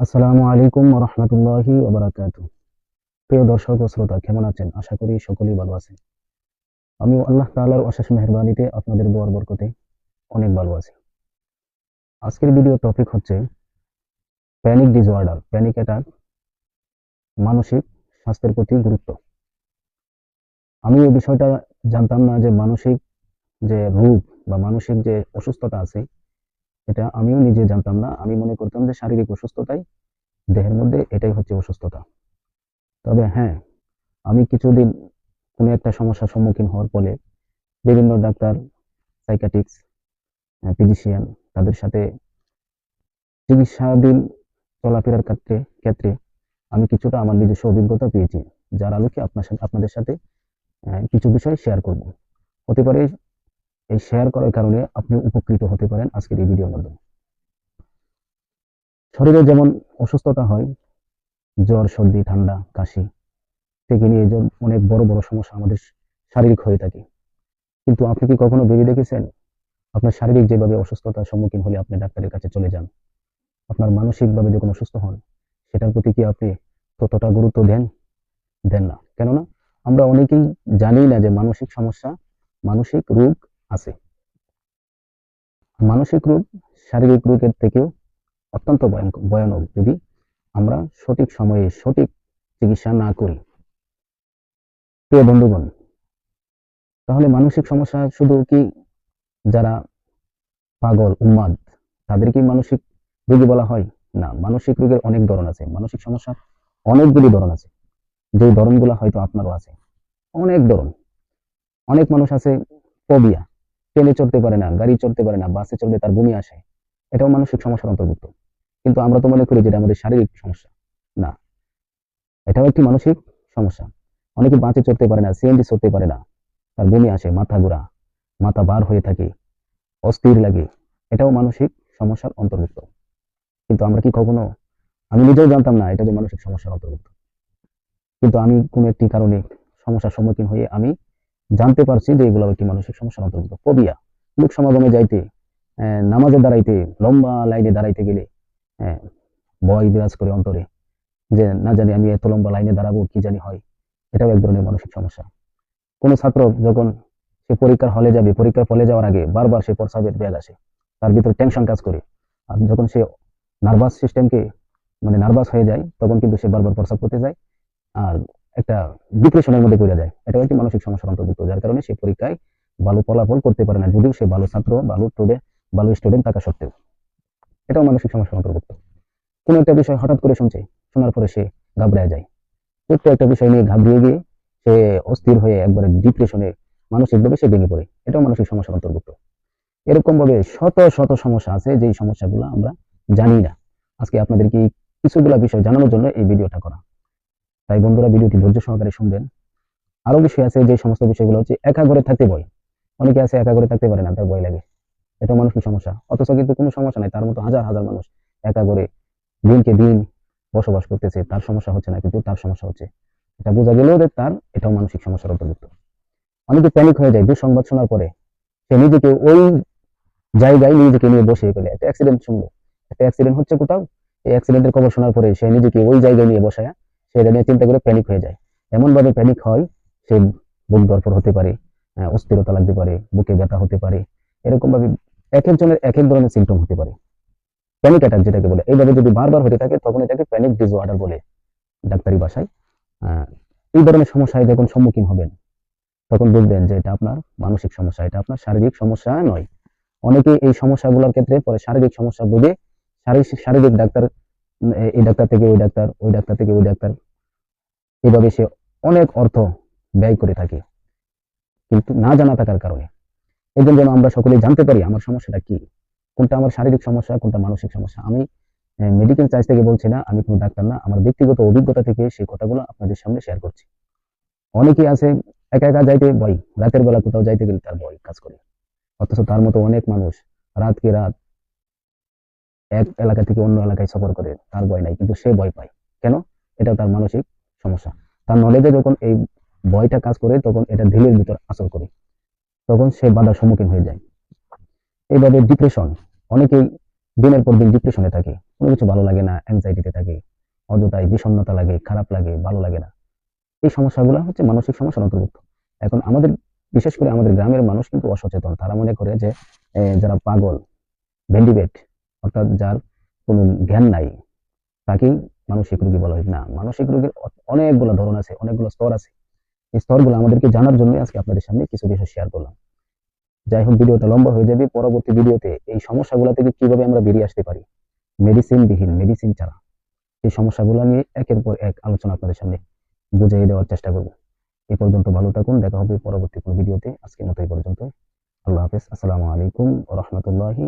আসসালামু আলাইকুম রহমতুল্লাহি ওবরাকাত প্রিয় দর্শক ও শ্রোতা, কেমন আছেন? আশা করি সকলেই ভালো আছেন। আমি আল্লাহ তাআলার অশেষ মেহরবানিতে আপনাদের দোয়ার বরকতে অনেক ভালো আছি। আজকের ভিডিও টপিক হচ্ছে প্যানিক ডিসঅর্ডার প্যানিক অ্যাটাক মানসিক স্বাস্থ্যের প্রতি গুরুত্ব। আমি এই বিষয়টা জানতাম না যে মানসিক যে রোগ বা মানসিক যে অসুস্থতা আছে এটা আমিও নিজে জানতাম না। আমি মনে করতাম যে শারীরিক অসুস্থতাই দেহের মধ্যে এটাই হচ্ছে অসুস্থতা। তবে হ্যাঁ আমি কিছুদিন কোনো একটা সমস্যার সম্মুখীন হওয়ার ফলে বিভিন্ন ডাক্তার সাইকাটিক্স ফিজিশিয়ান তাদের সাথে চিকিৎসাধীন চলাফেরার ক্ষেত্রে ক্ষেত্রে আমি কিছুটা আমার নিজস্ব অভিজ্ঞতা পেয়েছি, যার আলোকে আপনার সাথে, আপনাদের সাথে কিছু বিষয় শেয়ার করব। হতে পারে এই শেয়ার করার কারণে আপনি উপকৃত হতে পারেন আজকের এই ভিডিওর মাধ্যমে। শরীরে যেমন অসুস্থতা হয়, জ্বর, সর্দি, ঠান্ডা, কাশি থেকে নিয়ে যে অনেক বড় বড় সমস্যা আমাদের শারীরিক হয়ে থাকে। কিন্তু আপনি কি কখনো ভেবে দেখেছেন? আপনার শারীরিক যেভাবে অসুস্থতার সম্মুখীন হলে আপনি ডাক্তারের কাছে চলে যান, আপনার মানসিকভাবে যখন অসুস্থ হন, সেটার প্রতি কি আপনি ততটা গুরুত্ব দেন? দেন না। কেননা, আমরা অনেকেই জানি না যে মানসিক সমস্যা, মানসিক রোগ আছে। মানসিক রোগ, শারীরিক রোগের থেকেও অত্যন্ত ভয়ানক যদি আমরা সঠিক সময়ে সঠিক চিকিৎসা না করি। প্রিয় বন্ধুগণ, তাহলে মানসিক সমস্যা শুধু কি যারা পাগল উন্মাদ কি মানসিক রোগী বলা হয়? না, মানসিক রোগের অনেক ধরন আছে। মানসিক সমস্যার অনেকগুলি ধরন আছে। যে ধরনগুলো হয়তো আপনারও আছে। অনেক ধরন। অনেক মানুষ আছে ফোবিয়া ট্রেনে চড়তে পারে না, গাড়ি চড়তে পারে না, বাসে চললে তার বমি আসে। এটাও মানসিক সমস্যার অন্তর্ভুক্ত। কিন্তু আমরা তো মনে করি যে এটা আমাদের শারীরিক সমস্যা। না, এটাও একটি মানসিক সমস্যা। অনেকে বাসে চড়তে পারে না, সিএনজি চড়তে পারে না। তার বমি আসে, মাথা ঘোরা, মাথা বার হয়ে থাকে, অস্থির লাগে। এটাও মানসিক সমস্যার অন্তর্ভুক্ত। কিন্তু আমরা কি কখনো, আমি নিজেও জানতাম না এটা যে মানসিক সমস্যার অন্তর্ভুক্ত। কিন্তু আমি কোনো একটি কারণে সমস্যার সম্মুখীন হয়ে আমি জানতে পারছি যে এগুলো একটি মানসিক সমস্যার অন্তর্ভুক্ত। ফোবিয়া। লোক সমাগমে যাইতে নামাজে দাঁড়াইতে, লম্বা লাইনে দাঁড়াইতে গেলে ভয় বিরাজ করে অন্তরে। যে, না জানি আমি এত লম্বা লাইনে দাঁড়াবো, কি জানি হয়? এটাও এক ধরনের মানসিক সমস্যা। কোনো ছাত্র যখন সে পরীক্ষার হলে যাবে, পরীক্ষার ফলে যাওয়ার আগে বারবার সে প্রস্রাবের ব্যাগ আসে, তার ভিতরে টেনশন কাজ করে। আর যখন সে নার্ভাস সিস্টেমকে মানে নার্ভাস হয়ে যায়, তখন কিন্তু সে বারবার প্রস্রাব করতে যায়। আর একটা ডিপ্রেশনের মধ্যে পড়ে যায়। এটাও একটি মানসিক সমস্যার অন্তর্ভুক্ত, যার কারণে সে পরীক্ষায় ভালো ফলাফল করতে পারে না, যদিও সে ভালো ছাত্র, ভালো স্টুডেন্ট ভালো স্টুডেন্ট থাকা সত্ত্বেও। এটাও মানসিক সমস্যার অন্তর্ভুক্ত। কোনো একটা বিষয় হঠাৎ করে শুনছে, শোনার পরে সে ঘাবড়ে যায়। ছোট্ট একটা বিষয় নিয়ে ঘাবড়িয়ে গিয়ে সে অস্থির হয়ে একবারে ডিপ্রেশনে মানসিকভাবে সে ভেঙে পড়ে। এটাও মানসিক সমস্যার অন্তর্ভুক্ত। এরকম ভাবে শত শত সমস্যা আছে, যেই সমস্যাগুলো আমরা জানি না। আজকে আপনাদেরকে কিছুগুলা বিষয় জানানোর জন্য এই ভিডিওটা করা। তাই বন্ধুরা ভিডিওটি ধৈর্য সহকারে শুনবেন। আরও বিষয় আছে যে সমস্ত বিষয়গুলো হচ্ছে একা ঘরে থাকতে ভয় অনেকে আছে একা ঘরে থাকতে পারে না তার ভয় লাগে। এটা মানসিক সমস্যা। অথচ কিন্তু কোনো সমস্যা নাই, তার মতো হাজার হাজার মানুষ একা ঘরে দিনকে দিন বসবাস করতেছে, তার সমস্যা হচ্ছে না, কিন্তু তার সমস্যা হচ্ছে। এটা বোঝা গেলেও যে তার, এটাও মানসিক সমস্যার অন্তর্ভুক্ত। অনেকে প্যানিক হয়ে যায়, দুঃসংবাদ শোনার পরে সে নিজেকে ওই জায়গায় নিজেকে নিয়ে বসে ফেলে। একটা অ্যাক্সিডেন্ট শুনলো। একটা অ্যাক্সিডেন্ট হচ্ছে কোথাও, এই অ্যাক্সিডেন্টের খবর শোনার পরে সে নিজেকে ওই জায়গায় নিয়ে বসায় সে এটা নিয়ে চিন্তা করে প্যানিক হয়ে যায়। এমন ভাবে প্যানিক হয় সে বুক দরপর হতে পারে অস্থিরতা লাগতে পারে বুকে ব্যথা হতে পারে এরকম ভাবে এক একজনের এক এক ধরনের সিমটম হতে পারে। প্যানিক অ্যাটাক যেটাকে বলে এইভাবে যদি বারবার হতে থাকে তখন এটাকে প্যানিক ডিসঅর্ডার বলে ডাক্তারি আহ, এই ধরনের সমস্যায় যখন সম্মুখীন হবেন তখন বুঝবেন যে এটা আপনার মানসিক সমস্যা এটা আপনার শারীরিক সমস্যা নয়। অনেকে এই সমস্যাগুলোর ক্ষেত্রে পরে শারীরিক সমস্যা বুঝে শারীরিক শারীরিক ডাক্তার এই ডাক্তার থেকে ওই ডাক্তার ওই ডাক্তার থেকে ওই ডাক্তার। এভাবে সে অনেক অর্থ ব্যয় করে থাকে। কিন্তু না জানা থাকার কারণে। এই জন্য আমরা সকলে জানতে পারি আমার সমস্যাটা কি, কোনটা আমার শারীরিক সমস্যা, কোনটা মানসিক সমস্যা। আমি মেডিকেল চার্জ থেকে বলছি না, আমি কোনো ডাক্তার না, আমার ব্যক্তিগত অভিজ্ঞতা থেকে সেই কথাগুলো আপনাদের সামনে শেয়ার করছি। অনেকেই আছে, একা একা যাইতে ভয়, রাতের বেলা কোথাও যাইতে গেলে তার ভয় কাজ করে। অথচ তার মতো অনেক মানুষ রাতকে রাত এক এলাকা থেকে অন্য এলাকায় সফর করে, তার ভয় নাই, কিন্তু সে ভয় পায়। কেন? এটা তার মানসিক সমস্যা। তার নলেজে যখন এই ভয়টা কাজ করে, তখন এটা ঢিলের ভিতর আসর করে। তখন সে বাধার সম্মুখীন হয়ে যায়। এইভাবে ডিপ্রেশন অনেকেই দিনের পর দিন ডিপ্রেশনে থাকে। কোনো কিছু ভালো লাগে না অ্যাংজাইটিতে থাকে। অযথায় বিষণ্ণতা লাগে, খারাপ লাগে, ভালো লাগে না। এই সমস্যাগুলো হচ্ছে মানসিক সমস্যার অন্তর্ভুক্ত। এখন আমাদের, বিশেষ করে আমাদের গ্রামের মানুষ কিন্তু অসচেতন। তারা মনে করে যে যারা পাগল, ভেন্ডিবেট অর্থাৎ যার কোনো জ্ঞান নাই, তাকেই মানসিক রোগী বলা হয়। না, মানসিক রোগের অনেকগুলো ধরন আছে, অনেকগুলো স্তর আছে। এই স্তরগুলো আমাদেরকে জানার জন্য আজকে আপনাদের সামনে কিছু বিষয় শেয়ার করলাম। যাই হোক, ভিডিওটা লম্বা হয়ে যাবে। পরবর্তী ভিডিওতে এই সমস্যাগুলো থেকে কীভাবে আমরা বেরিয়ে আসতে পারি মেডিসিন বিহীন মেডিসিন ছাড়া। এই সমস্যাগুলো নিয়ে একের পর এক আলোচনা আপনাদের সামনে বুঝিয়ে দেওয়ার চেষ্টা করব। এই পর্যন্ত ভালো থাকুন, দেখা হবে পরবর্তী কোনো ভিডিওতে। আজকের মতো এই পর্যন্ত আল্লাহ হাফেজ। আসসালামু আলাইকুম রহমতুল্লাহি